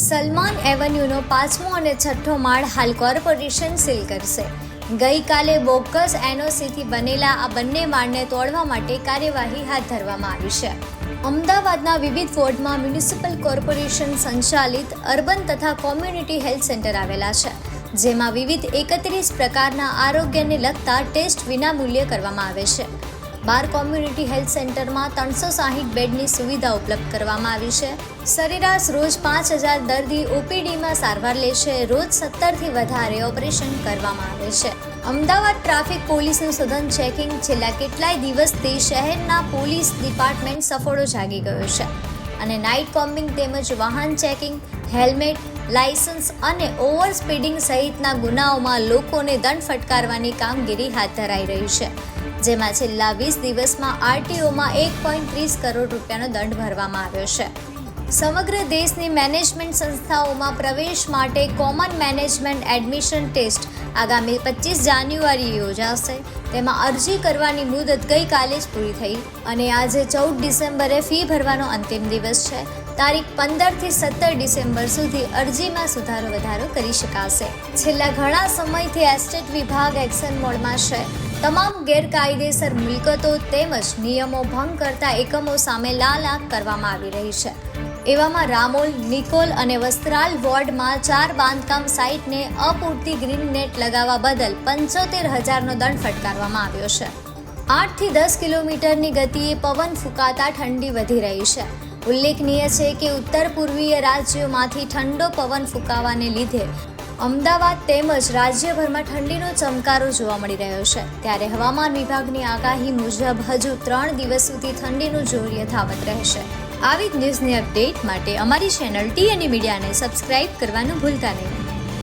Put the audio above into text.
સલમાન એવન્યુનો પાંચમો અને છઠ્ઠો માળ હાલ કોર્પોરેશન સીલ કરશે. ગઈકાલે બોગસ એનઓસીથી બનેલા આ બંને માળને તોડવા માટે કાર્યવાહી હાથ ધરવામાં આવી છે. અમદાવાદના વિવિધ વોર્ડમાં મ્યુનિસિપલ કોર્પોરેશન સંચાલિત અર્બન તથા કોમ્યુનિટી હેલ્થ સેન્ટર આવેલા છે, જેમાં વિવિધ એકત્રીસ પ્રકારના આરોગ્યને લગતા ટેસ્ટ વિનામૂલ્યે કરવામાં આવે છે. બાર કોમ્યુનિટી હેલ્થ સેન્ટરમાં ત્રણસો સાહીઠ બેડની સુવિધા ઉપલબ્ધ કરવામાં આવી છે. સરેરાશ રોજ પાંચ હજાર દર્દી ઓપીડીમાં સારવાર લે છે. રોજ સત્તરથી વધારે ઓપરેશન કરવામાં આવે છે. અમદાવાદ ટ્રાફિક પોલીસનું સઘન ચેકિંગ છેલ્લા કેટલાય દિવસથી શહેરના પોલીસ ડિપાર્ટમેન્ટ સફળો જાગી ગયો છે અને નાઇટ કોમ્બિંગ તેમજ વાહન ચેકિંગ, હેલ્મેટ લાયસન્સ અને ઓવર સ્પીડિંગ સહિતના ગુનાઓમાં લોકોને દંડ ફટકારવાની કામગીરી હાથ ધરાઈ રહી છે. જેમાં છેલ્લા વીસ દિવસમાં આરટીઓમાં એક પોઈન્ટ ત્રીસ કરોડ રૂપિયાનો દંડ ભરવામાં આવ્યો છે. સમગ્ર દેશની મેનેજમેન્ટ સંસ્થાઓમાં પ્રવેશ માટે કોમન મેનેજમેન્ટ એડમિશન ટેસ્ટ આગામી પચીસ જાન્યુઆરીએ યોજાશે. તેમાં અરજી કરવાની મુદત ગઈકાલે જ પૂરી થઈ અને આજે ચૌદ ડિસેમ્બરે ફી ભરવાનો અંતિમ દિવસ છે. તારીખ પંદરથી સત્તર ડિસેમ્બર સુધી અરજીમાં સુધારો વધારો કરી શકાશે. છેલ્લા ઘણા સમયથી એસ્ટેટ વિભાગ એક્શન મોડમાં છે. તમામ ગેરકાયદેસર મિલકતો તેમજ નિયમો ભંગ કરતા એકમો સામે લાલ આંખ કરવામાં આવી રહી છે. એવામાં રામોલ, નિકોલ અને વસ્ત્રાલ વોર્ડમાં ચાર બાંધકામ સાઇટને અપૂરતી ગ્રીન નેટ લગાવવા બદલ પંચોતેર હજારનો દંડ ફટકારવામાં આવ્યો છે. આઠથી દસ કિલોમીટરની ગતિએ પવન ફૂંકાતા ઠંડી વધી રહી છે. ઉલ્લેખનીય છે કે ઉત્તર પૂર્વીય રાજ્યોમાંથી ઠંડો પવન ફૂંકાવાને લીધે અમદાવાદ તેમજ રાજ્યભરમાં ઠંડીનો ચમકારો જોવા મળી રહ્યો છે. ત્યારે હવામાન વિભાગની આગાહી મુજબ હજુ ત્રણ દિવસ સુધી ઠંડીનું જોર યથાવત રહેશે. આવી જ ન્યૂઝની અપડેટ માટે અમારી ચેનલ ટી અને મીડિયાને સબસ્ક્રાઇબ કરવાનું ભૂલતા નહીં.